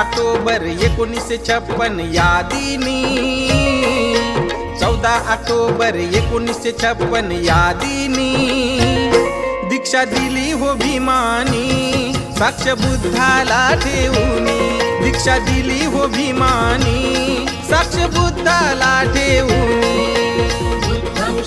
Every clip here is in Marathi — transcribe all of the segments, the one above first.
ऑक्टोबर एकोणीसशे छप्पन या दिनी चौदा ऑक्टोबर एकोणीसशे छप्पन या दिनी दीक्षा दिली हो भीमानी साक्ष बुद्धाला ठेवूनी. दीक्षा दिली हो भीमानी साक्ष बुद्धाला ठेवूनी. बुद्धं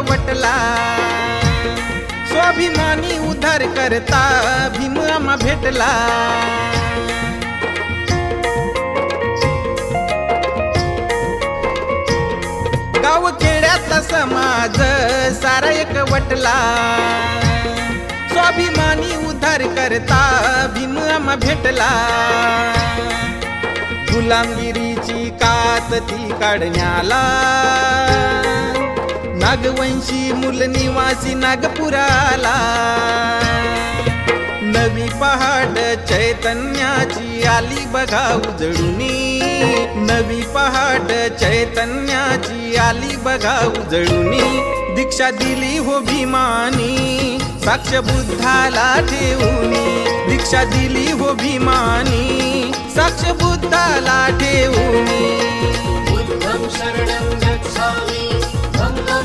वटला। स्वाभिमानी उधार करता भीम भेटला। गाव खेड्याचा समाज सारा एक वटला। स्वाभिमानी उधार करता भीम भेटला। गुलामगिरीची कात ती काढण्याला। नागवंशी मूल निवासी नागपुराला. नवी पहाड चैतन्याची आली बघा उजळुनी. नवी पहाड चैतन्याची आली बघा उजळुनी. दीक्षा दिली हो भीमानी साक्ष बुद्धाला ठेवूनी. दीक्षा दिली हो भीमानी साक्ष बुद्धाला ठेवूनी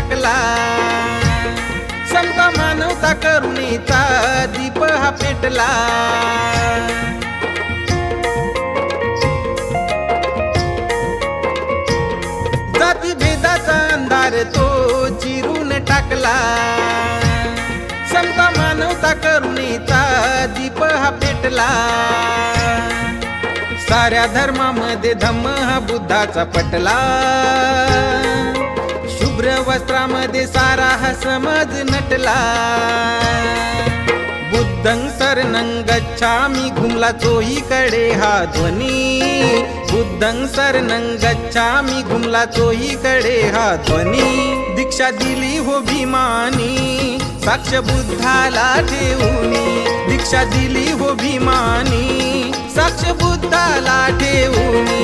टाकला. समता मानवता करुणीचा दीप हा पेटला. जाती भेदाचा अंधार तो चिरून टाकला. समता मानवता करुणीचा दीप हा पेटला. साऱ्या धर्मामध्ये धम्म हा बुद्धाचा पटला. शुभ्र वस्त्रामध्ये सारा हा समज नटला. बुद्धं शरणं गच्छामी घुमला चोहीकडे हा ध्वनी. बुद्धं शरणं गच्छामी घुमला चोहीकडे हा ध्वनी. दीक्षा दिली हो भीमानी साक्ष बुद्धाला ठेवूनी. दीक्षा दिली हो भीमानी साक्ष बुद्धाला ठेवूनी.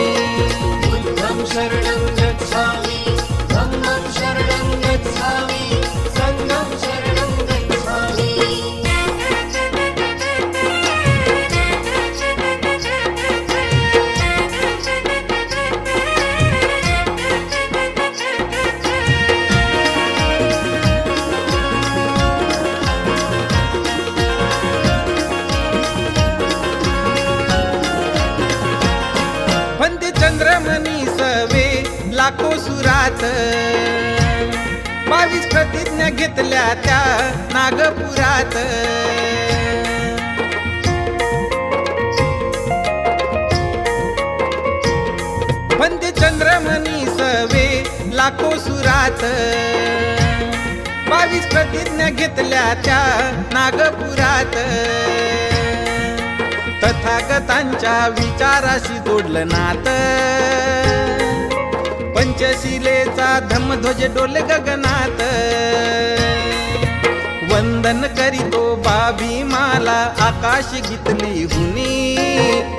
बुद्धं शरणं गच्छामी सुरात बावीस प्रतिज्ञा घेतल्या त्या नागपुरात. पंत चंद्रमणी सवे लाखो सुरात. बावीस प्रतिज्ञा घेतल्या त्या नागपुरात. तथागतांच्या विचाराशी जोडलं नात. पंचशिलेचा धमध्वज डोल गगनात. वंदन करीतो बाबी माला आकाश गीतली हुनी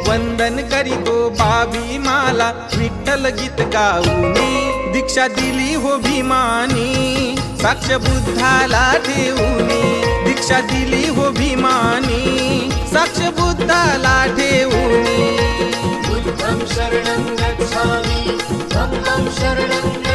वंदन करीतो बाबी माला विठ्ठल गीत गाऊनी. दीक्षा दिली हो भीमानी साक्ष बुद्धाला ठेवूनी. दीक्षा दिली हो भीमानी साक्ष बुद्धाला ठेवूनी. Shut up.